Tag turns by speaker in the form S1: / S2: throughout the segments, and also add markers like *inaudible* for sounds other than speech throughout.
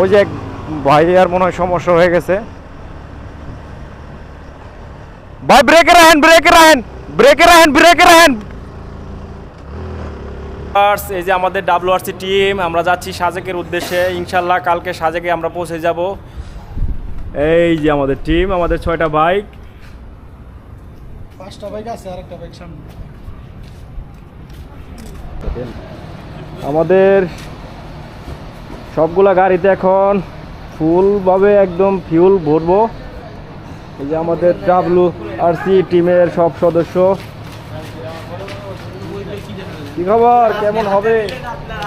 S1: ওই যে এক ভাইয়ার মনে হয় সমস্যা হয়ে গেছে। ভাই ব্রেকে রাখেন ব্রেকে রাখেন ব্রেকে রাখেন ব্রেকে রাখেন। এই যে আমাদের ডাব্লিউআরসি টিম আমরা যাচ্ছি সাজেকের উদ্দেশ্যে। ইনশাল্লাহ কালকে সাজেকে আমরা পৌঁছে যাব। এই যে আমাদের টিম আমাদের ছয়টা বাইক
S2: পাঁচটা বাইক আছে আর একটা বাইক সামনে।
S1: আমাদের সবগুলা গাড়িতে এখন ফুলভাবে একদম ফিউল ভরবো। এই যে আমাদের ডাব্লু আর সি টিমের সব সদস্য। কি খবর? কেমন হবে?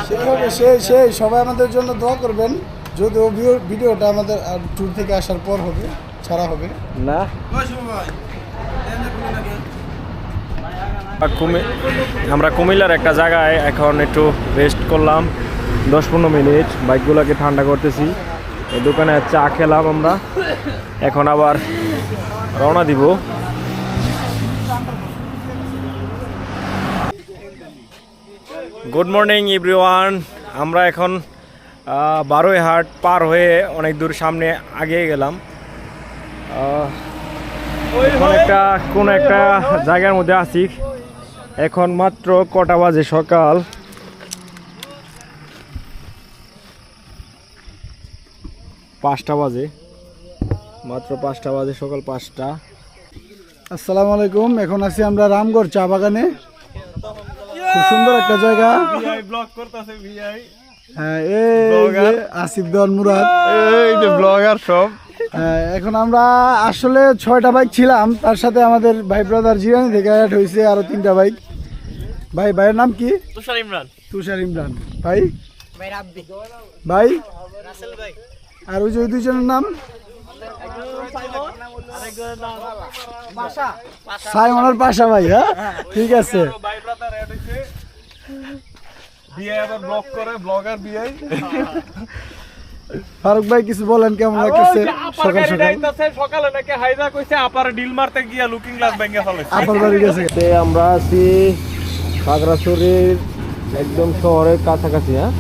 S2: সেইভাবে সেই সেই সবাই আমাদের জন্য দোয়া করবেন। যদিও ভিডিও- ভিডিওটা আমাদের ট্যুর থেকে আসার পর হবে ছাড়া হবে।
S1: না? কুমি- আমরা কুমিল্লার একটা জায়গায় এখন একটু রেস্ট করলাম। দশ পনেরো মিনিট বাইকগুলোকে ঠান্ডা করতেছি। এই দোকানে চা খেলাম আমরা। এখন আবার রওনা দিব। গুড মর্নিং এভরিওয়ান আমরা এখন বারোই হাট পার হয়ে অনেক দূর সামনে আগিয়ে গেলাম। এখন একটা কোন একটা জায়গার মধ্যে আছি। এখন মাত্র কটা বাজে সকাল। পাঁচটা বাজে। মাত্র পাঁচটা বাজে সকাল পাঁচটা।
S2: আসসালামু আলাইকুম এখন আছি আমরা রামগড় চা বাগানে। খুব সুন্দর একটা জায়গা।
S1: ব্লগ করতেছে ভিআই
S2: হ্যাঁ আসিফ দন মুরাদ।
S1: এই যে ব্লগার সব।
S2: হ্যাঁ, এখন আমরা আসলে ছয়টা বাইক ছিলাম তার সাথে আমাদের ভাই ব্রাদার জিরানি থেকে অ্যাড হয়েছে আরও তিনটা বাইক ভাই ভাইয়ের নাম কি?
S3: তুষার ইমরান।
S2: তুষার ইমরান। ভাই?
S3: ভাই রাব্বি।
S2: ভাই?
S3: রাসেল ভাই।
S2: আর ওই যে ওই দুজনের নাম?
S3: পাশা
S2: সাইমনের পাশা ভাই হ্যাঁ? ঠিক আছে।
S1: ভাই ব্রাদার এড হইছে বিআই আবার ব্লগ করে ব্লগার বিআই
S2: ফারুক ভাই কিছু বলেন কেমন লাগতেছে? সকাল সকাল।
S1: সকালে নাকি হাইজা কইছে আপার ডিল মারতে গিয়া লুকিং গ্লাস ভেঙে ফেলেছে।
S2: আপনার বাড়ি গেছে।
S1: তে আমরা আছি খাগড়াছড়ির একদম শহরের কাছাকাছি হ্যাঁ?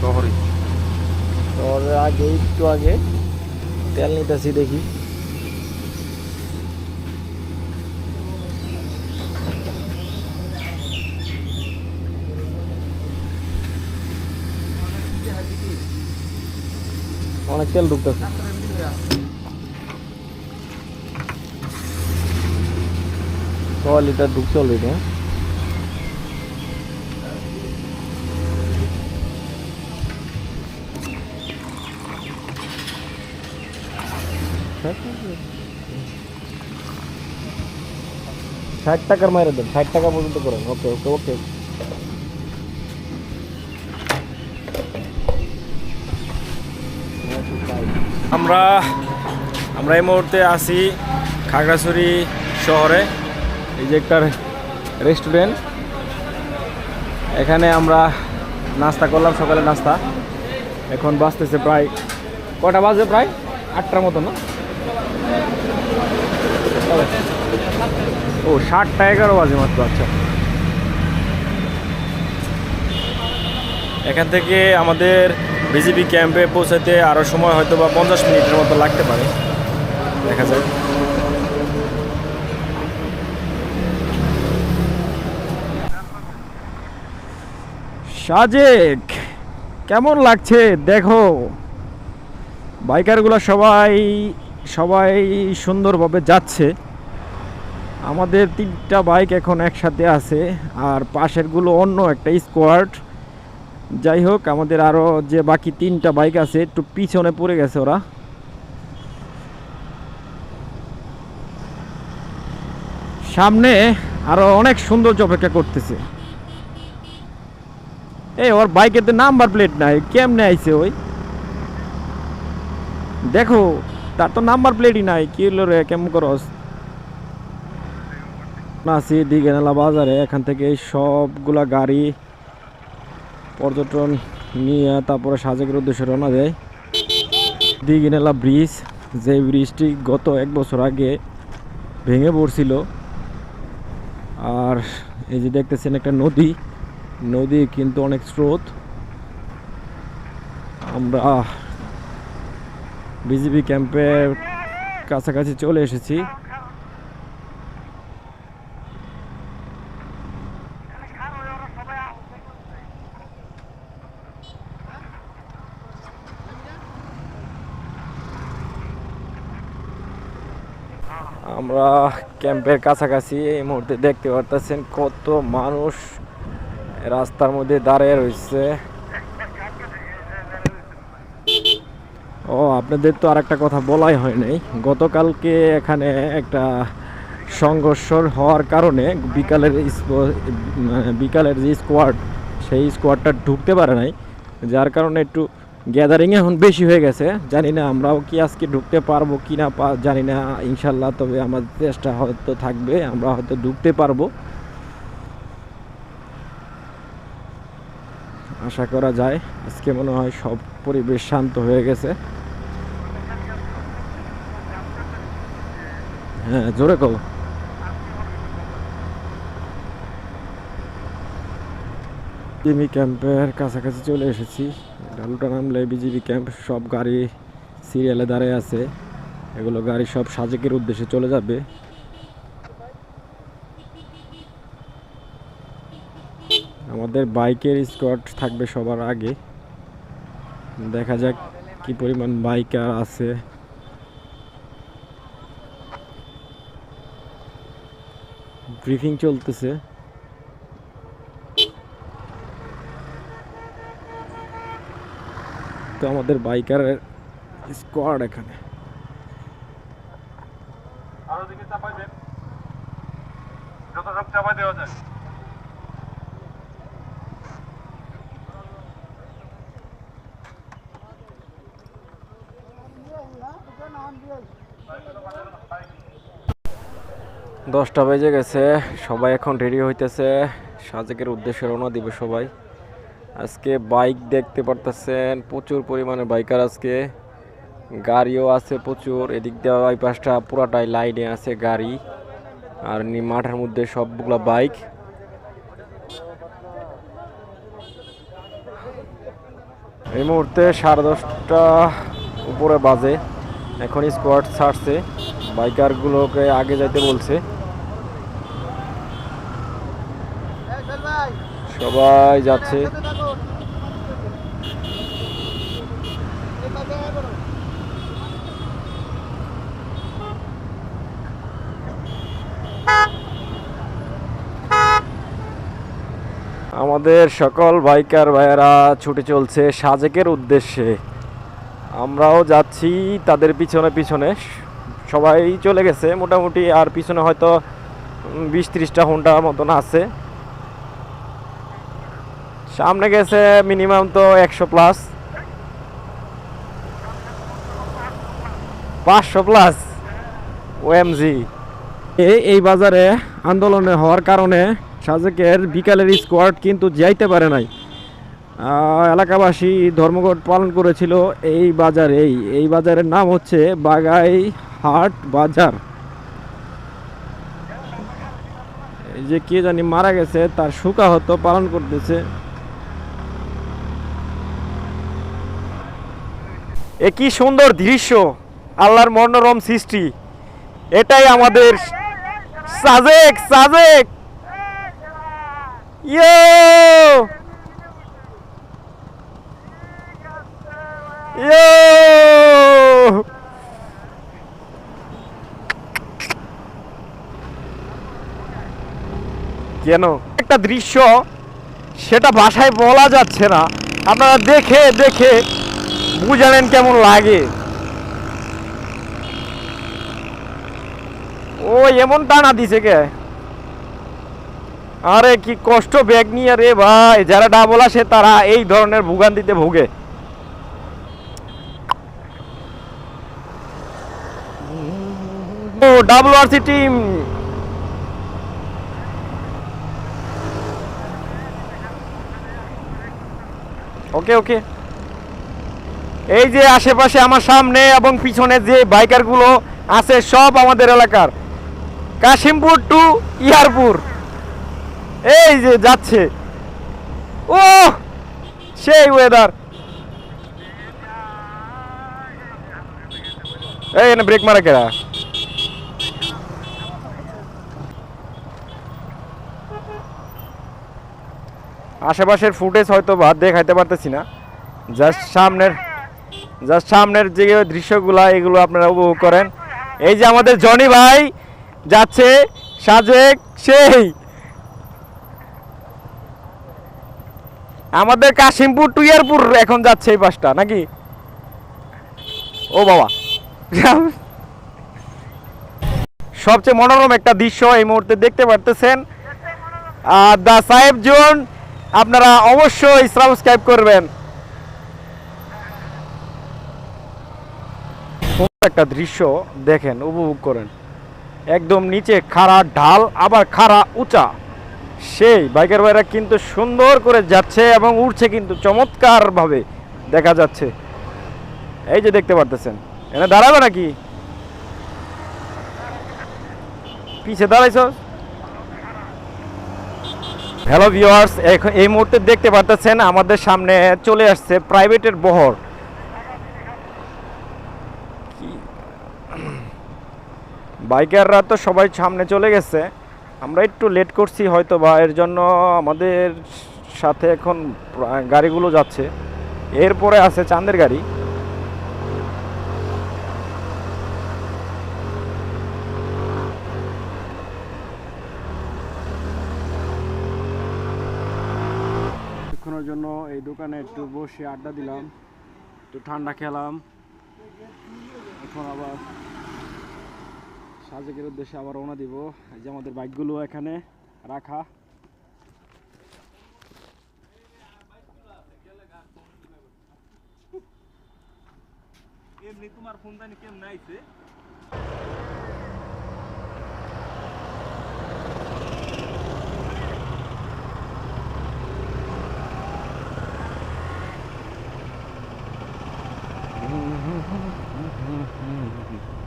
S1: শহরে। শহরের আগে একটু আগে তেল নিতেছি দেখি অনেক তেল ঢুকতেছে ছ লিটার ঢুকছে অলরেডি হ্যাঁ ষাট টাকার মাইরে দেন, ষাট টাকা পর্যন্ত করেন। ওকে ওকে ওকে। আমরা আমরা এই মুহূর্তে আছি খাগড়াছড়ি শহরে, এই যে একটা রেস্টুরেন্ট এখানে আমরা নাস্তা করলাম সকালে নাস্তা। এখন বাজতেছে প্রায় কটা বাজে প্রায়? আটটার মতো, না? ও সাতটা এগারো বাজে মাত্র আচ্ছা। এখান থেকে আমাদের বিজেপি ক্যাম্পে পৌঁছাতে আরও সময় হয়তো বা পঞ্চাশ মিনিটের মতো লাগতে পারে। দেখা যায় সাজেক কেমন লাগছে? দেখো বাইকারগুলো সবাই সবাই সুন্দরভাবে যাচ্ছে। আমাদের তিনটা বাইক এখন একসাথে আছে, আর পাশেরগুলো অন্য একটা স্কোয়াড যাই হোক, আমাদের আরও যে বাকি তিনটা বাইক আছে, একটু পিছনে পড়ে গেছে ওরা। সামনে আরও অনেক সৌন্দর্য অপেক্ষা করতেছে। এই, ওর বাইকের তো নাম্বার প্লেট নাই, কেমনে আইছে ওই? দেখো, তার তো নাম্বার প্লেটই নাই, কি হলো রে, কেমন করস? আছি দিকে নালা বাজারে, এখান থেকে সবগুলা গাড়ি পর্যটন নিয়ে তারপরে সাজেকের উদ্দেশ্যে রওনা দেয়। দিঘিনালা ব্রিজ, যে ব্রিজটি গত এক বছর আগে ভেঙে পড়ছিল। আর এই যে দেখতেছেন একটা নদী নদী কিন্তু অনেক স্রোত। আমরা বিজিবি ক্যাম্পের কাছাকাছি চলে এসেছি। আমরা ক্যাম্পের কাছাকাছি এই মুহূর্তে দেখতে পারতেছেন কত মানুষ রাস্তার মধ্যে দাঁড়িয়ে রয়েছে। ও, আপনাদের তো আর একটা কথা বলাই হয় নাই। গতকালকে এখানে একটা সংঘর্ষ হওয়ার কারণে বিকালের মানে বিকালের যে স্কোয়াড সেই স্কোয়াডটা ঢুকতে পারে নাই। যার কারণে একটু গ্যাদারিং এখন বেশি হয়ে গেছে। জানি না আমরাও কি আজকে ঢুকতে পারব কি না জানি না, ইনশাল্লাহ, তবে আমাদের চেষ্টা হয়তো থাকবে, আমরা হয়তো ঢুকতে পারব। আশা করা যায়, আজকে মনে হয় সব পরিবেশ শান্ত হয়ে গেছে। হ্যাঁ জোরে বিজিবি ক্যাম্পের কাছাকাছি চলে এসেছি। ডালুটা নামলে বিজিবি ক্যাম্প সব গাড়ি সিরিয়ালে দাঁড়িয়ে আছে। এগুলো গাড়ি সব সাজেকের উদ্দেশ্যে চলে যাবে। আমাদের বাইকের স্কোয়াড থাকবে সবার আগে। দেখা যাক কি পরিমাণ বাইকার আছে। ব্রিফিং চলতেছে। তো আমাদের বাইকারের স্কোয়াড এখানে। দশটা বেজে গেছে সবাই এখন রেডি হইতেছে। সাজেকের উদ্দেশ্যে রওনা দিবে সবাই। আজকে বাইক দেখতে পারতেছেন, প্রচুর পরিমাণে বাইকার আজকে। গাড়িও আছে প্রচুর, এদিক দিয়ে ওই পাশটা পুরাটাই লাইনে আছে গাড়ি। আর মাঠের মধ্যে সবগুলা বাইক। এই মুহূর্তে সাড়ে দশটা উপরে বাজে। এখন স্কোয়াড ছাড়ছে, বাইকারগুলোকে আগে যাইতে বলছে। সবাই যাচ্ছে। আমাদের সকল বাইকার ভাইয়েরা ছুটে চলছে সাজেকের উদ্দেশ্যে। আমরাও যাচ্ছি তাদের পিছনে পিছনে। সবাই চলে গেছে মোটামুটি, আর পিছনে হয়তো বিশ ত্রিশটা হোন্ডা মতন আছে। সামনে গেছে মিনিমাম তো একশো প্লাস। পাঁচশো প্লাস ওএমজি। এই বাজারে আন্দোলনে হওয়ার কারণে সাজেকের বিকালের স্কোয়াড কিন্তু যাইতে পারে নাই। এলাকাবাসী ধর্মঘট পালন করেছিল এই বাজারেই। এই এই বাজারের নাম হচ্ছে বাগাই হাট বাজার। যে কে জানি মারা গেছে, তার শোকাহত পালন করতেছে। এ কি সুন্দর দৃশ্য, আল্লাহর মনোরম সৃষ্টি। এটাই আমাদের সাজেক সাজেক! ইয়ো ইয়ো কেন? একটা দৃশ্য সেটা ভাষায় বলা যাচ্ছে না। আপনারা দেখে দেখে বুঝালেন কেমন লাগে। ও এমন টানা দিছে কে? আরে কি কষ্ট ব্যাগ নিয়ে রে ভাই, যারা ডাবল আসে তারা এই ধরনের ভোগান্তিতে ভোগে। ওকে ওকে এই যে আশেপাশে আমার সামনে এবং পিছনে যে বাইকারগুলো আছে, সব আমাদের এলাকার। কাশিমপুর টু ইয়ারপুর। এই যে যাচ্ছে। ও সেই ওয়েদার এই এনে ব্রেক মারা কেরা? আশেপাশের ফুটেজ হয়তো বা দেখাইতে পারতেছি না। জাস্ট সামনের জাস্ট সামনের যে দৃশ্যগুলা, এগুলো আপনারা উপভোগ করেন। এই যে আমাদের জনি ভাই যাচ্ছে, সাজেক, সেই। আমাদের কাশিমপুর টুইয়ারপুর এখন যাচ্ছে এই বাসটা নাকি? ও বাবা। সবচেয়ে মনোরম একটা দৃশ্য এই মুহূর্তে দেখতে পারতেছেন। আর দা সাহেব জোন, আপনারা অবশ্যই সাবস্ক্রাইব করবেন। একটা দৃশ্য দেখেন, উপভোগ করেন। একদম নিচে খাড়া ঢাল, আবার খাড়া উঁচা। সেই বাইকের ভাইরা কিন্তু সুন্দর করে যাচ্ছে এবং উঠছে কিন্তু চমৎকারভাবে দেখা যাচ্ছে। এই যে দেখতে পারতেছেন, এনে দাঁড়াবে নাকি? পিছে দাঁড়াইছ? হ্যালো ভিউয়ার্স এখন এই মুহূর্তে দেখতে পারতেছেন আমাদের সামনে চলে আসছে প্রাইভেটের বহর। বাইকাররা তো সবাই সামনে চলে গেছে। আমরা একটু লেট করছি হয়তো বা এর জন্য আমাদের সাথে এখন গাড়িগুলো যাচ্ছে। এরপরে আছে চাঁদের গাড়ি। জন্য এই দোকানে একটু বসে আড্ডা দিলাম, একটু ঠান্ডা খেলাম। এখন আবার সাজেকের উদ্দেশ্যে আবার রওনা দিব। এই যে আমাদের বাইকগুলো এখানে রাখা।
S4: এমনি তোমার ফোন জানি কেমন আইছে? *laughs*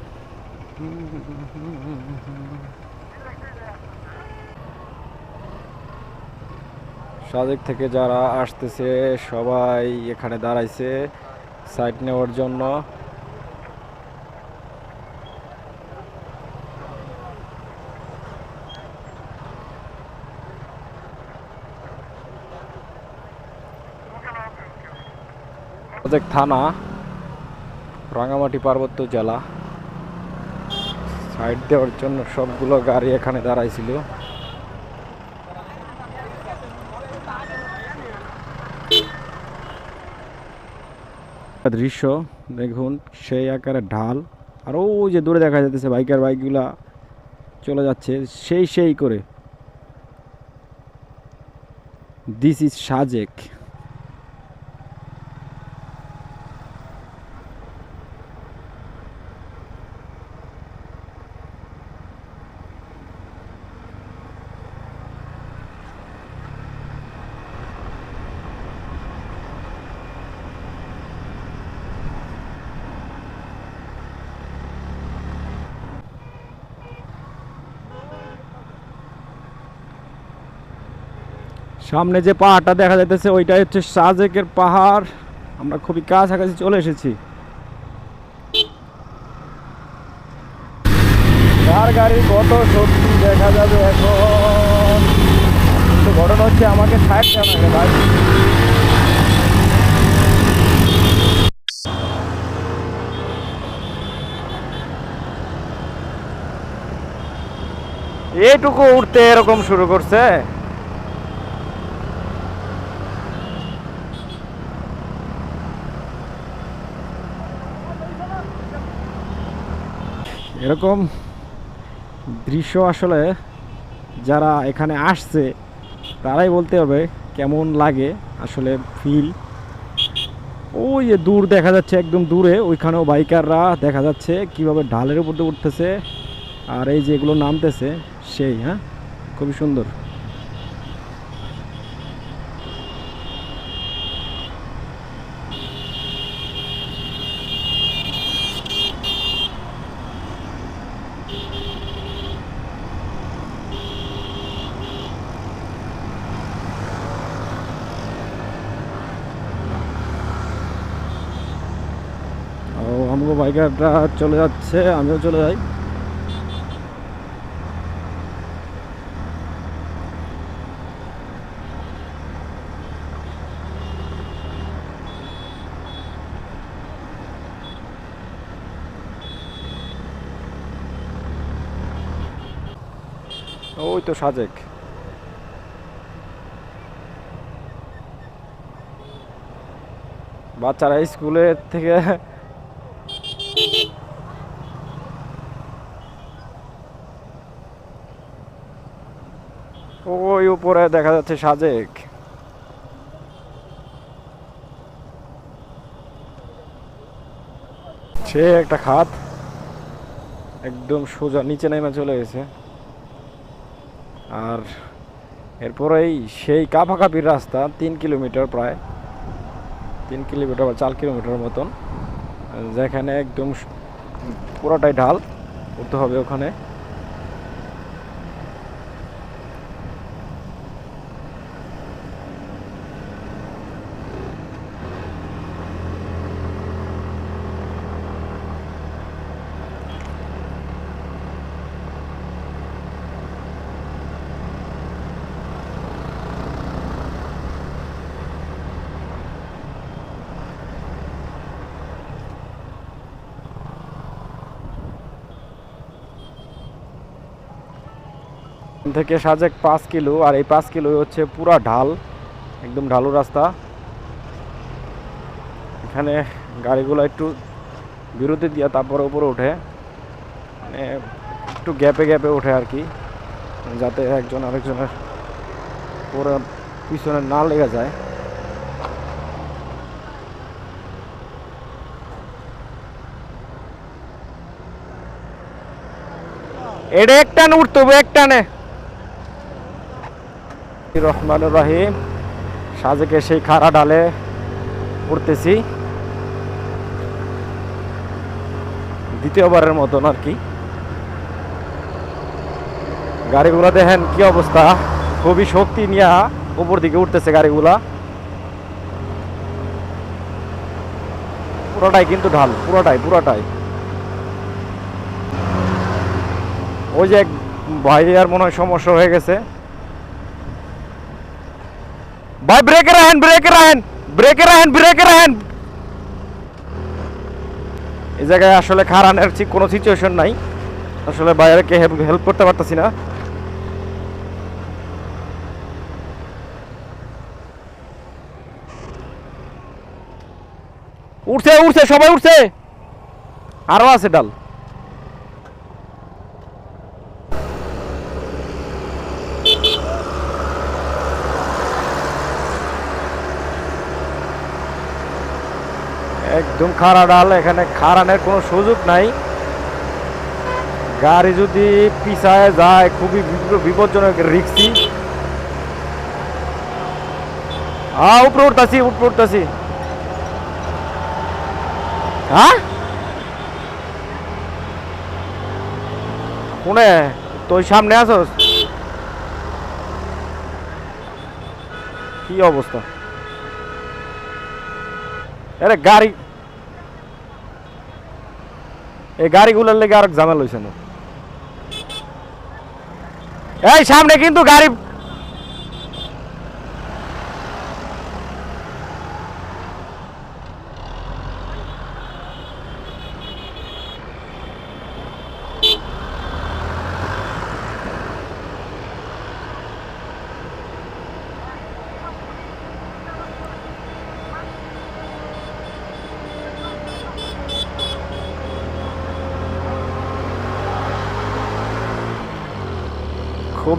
S1: সাজেক থেকে যারা আসতেছে সবাই এখানে দাঁড়াইছে সাইড নেওয়ার জন্য। থানা রাঙামাটি পার্বত্য জেলা। সাইড দেওয়ার জন্য সবগুলো গাড়ি এখানে দাঁড়াইছিল। দৃশ্য দেখুন, সেই আকারে ঢাল। আর ওই যে দূরে দেখা যাচ্ছে বাইকের বাইকগুলা চলে যাচ্ছে, সেই সেই করে। দিস ইজ সাজেক সামনে যে পাহাড়টা দেখা যাইতেছে, ওইটাই হচ্ছে সাজেকের পাহাড়। আমরা খুবই কাছাকাছি চলে এসেছি। কার গাড়ি কত দেখা যাবে এখন? ঘটনা হচ্ছে আমাকে ভাই। এইটুকু উঠতে এরকম শুরু করছে? এরকম দৃশ্য আসলে যারা এখানে আসছে, তারাই বলতে হবে কেমন লাগে আসলে ফিল ওই যে দূর দেখা যাচ্ছে, একদম দূরে, ওইখানেও বাইকাররা দেখা যাচ্ছে কীভাবে ঢালের উপর দিয়ে উঠতেছে। আর এই যেগুলো নামতেছে, সেই হ্যাঁ? খুবই সুন্দর। আমগো চলে যাচ্ছে আমিও চলে যাই। ওই তো সাজেক। বাচ্চারা স্কুলের থেকে ওই উপরে দেখা যাচ্ছে সাজেক। সে একটা খাত একদম সোজা নিচে নেমে চলে গেছে। আর এরপরেই সেই কাপাকাপির রাস্তা, তিন কিলোমিটার প্রায়। তিন কিলোমিটার বা চার কিলোমিটার মতন। যেখানে একদম পুরোটাই ঢাল। উঠতে হবে ওখানে। থেকে সাজেক পাঁচ কিলো, আর এই পাঁচ কিলো হচ্ছে পুরা ঢাল, একদম ঢালু রাস্তা। এখানে গাড়িগুলো একটু বিরতি দিয়ে তারপরে উপরে ওঠে মানে একটু গ্যাপে গ্যাপে ওঠে আর কি, যাতে একজন আরেকজনের পুরো পিছনে না লেগে যায়। এটা এক টান উঠতে হবে এক টানে রহমানুর রাহিম। সাজেকে সেই খাড়া ডালে উঠতেছি। দ্বিতীয়বারের মতন আর কি। গাড়িগুলো দেখেন কি অবস্থা। খুবই শক্তি নিয়ে উপর দিকে উঠতেছে গাড়িগুলা। পুরোটাই কিন্তু ঢাল, পুরোটাই পুরোটাই। ওই যে এক ভাইয়ার মনে হয় সমস্যা হয়ে গেছে। ভাই ব্রেকে রাখেন ব্রেকে রাখেন ব্রেকে রাখেন ব্রেকে রাখেন। এই জায়গায় আসলে খারানের কোনো সিচুয়েশন নাই। আসলে বাইরেকে হেল্প করতে পারতেছি না। উঠছে উঠছে, সবাই উঠছে। আরও আছে ডাল। একদম খাড়া ডাল, এখানে খাড়ানের কোনো সুযোগ নাই। গাড়ি যদি পিছায় যায়, খুবই বিপ- বিপজ্জনক রিক্সি। হ্যাঁ উপরে উঠতাছি, উপরে উঠতেছি। হ্যাঁ? কোনে? তুই সামনে আসোস কি অবস্থা? আরে গাড়ি এই গাড়িগুলোর লেগে আর ঝামেলা হয়েছে না। এই সামনে কিন্তু গাড়ি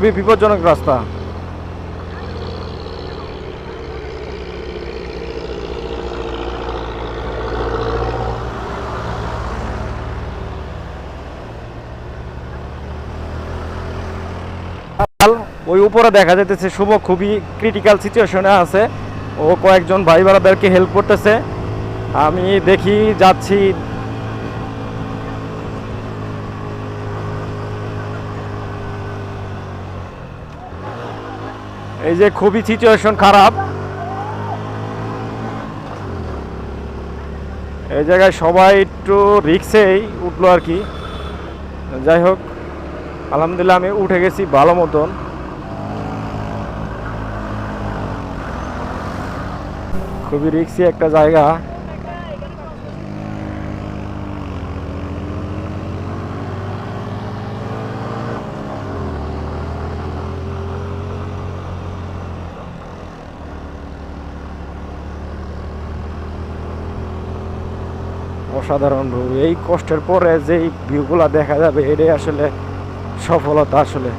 S1: খুবই বিপজ্জনক রাস্তা। ওই উপরে দেখা যাইতেছে শুভ খুবই ক্রিটিক্যাল সিচুয়েশনে আছে। ও কয়েকজন ভাই বারাদারকে হেল্প করতেছে। আমি দেখি যাচ্ছি এই যে খুবই সিচুয়েশন খারাপ। এই জায়গায় সবাই একটু রিক্সেই উঠল আর কি। যাই হোক, আলহামদুলিল্লাহ আমি উঠে গেছি ভালো মতন। খুবই রিক্সি একটা জায়গা। অসাধারণ ভিউ এই কষ্টের পরে যেই ভিউগুলো দেখা যাবে, এটাই আসলে সফলতা আসলে।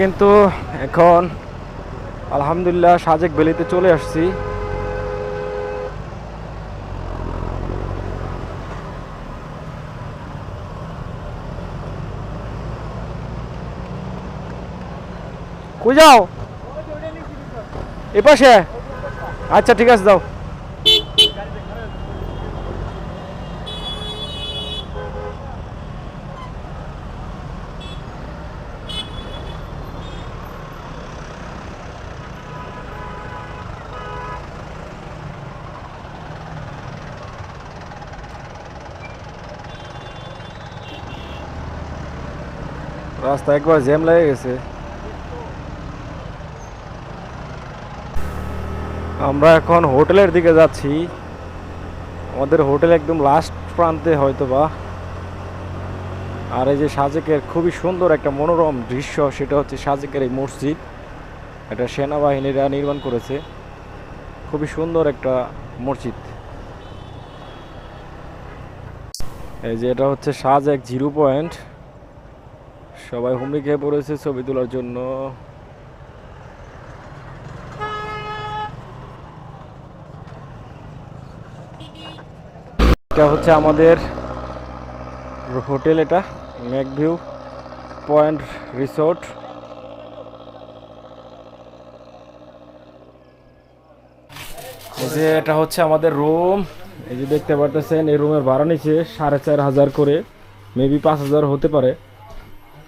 S1: কিন্তু এখন আলহামদুলিল্লাহ সাজেক ভ্যালিতে চলে আসছি। কই যাও? এ পাশে। আচ্ছা ঠিক আছে যাও। রাস্তা একবার জ্যাম লেগে গেছে। আমরা এখন হোটেলের দিকে যাচ্ছি। আমাদের হোটেল একদম লাস্ট প্রান্তে হয়তো বা আর এই যে সাজেকের খুবই সুন্দর একটা মনোরম দৃশ্য, সেটা হচ্ছে সাজেকের এই মসজিদ। এটা সেনাবাহিনীরা নির্মাণ করেছে। খুবই সুন্দর একটা মসজিদ। এই যে এটা হচ্ছে সাজেক জিরো পয়েন্ট। সবাই হুমড়ি খেয়ে পড়েছে ছবি তোলার জন্য। এটা হচ্ছে আমাদের হোটেল এটা, ম্যাকভিউ পয়েন্ট রিসোর্ট। এই যে এটা হচ্ছে আমাদের রুম, এই যে দেখতে পারতেছেন, এই রুমের ভাড়া নিচ্ছে সাড়ে চার হাজার করে, মেবি পাঁচ হাজার হতে পারে।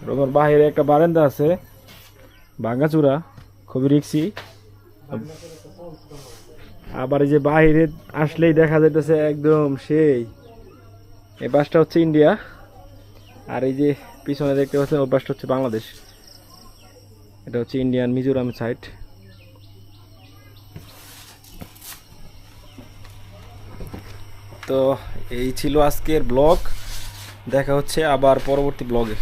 S1: রুমের বাইরে একটা বারান্দা আছে, ভাঙাচুরা, খুবই রিক্সি। আবার এই যে বাইরে আসলেই দেখা যাইতেছে একদম সেই। এই বাসটা হচ্ছে ইন্ডিয়া, আর এই যে পিছনে দেখতে পাচ্ছেন ওই বাসটা হচ্ছে বাংলাদেশ। এটা হচ্ছে ইন্ডিয়ান মিজোরাম সাইড। তো এই ছিল আজকের ব্লগ। দেখা হচ্ছে আবার পরবর্তী ব্লগে।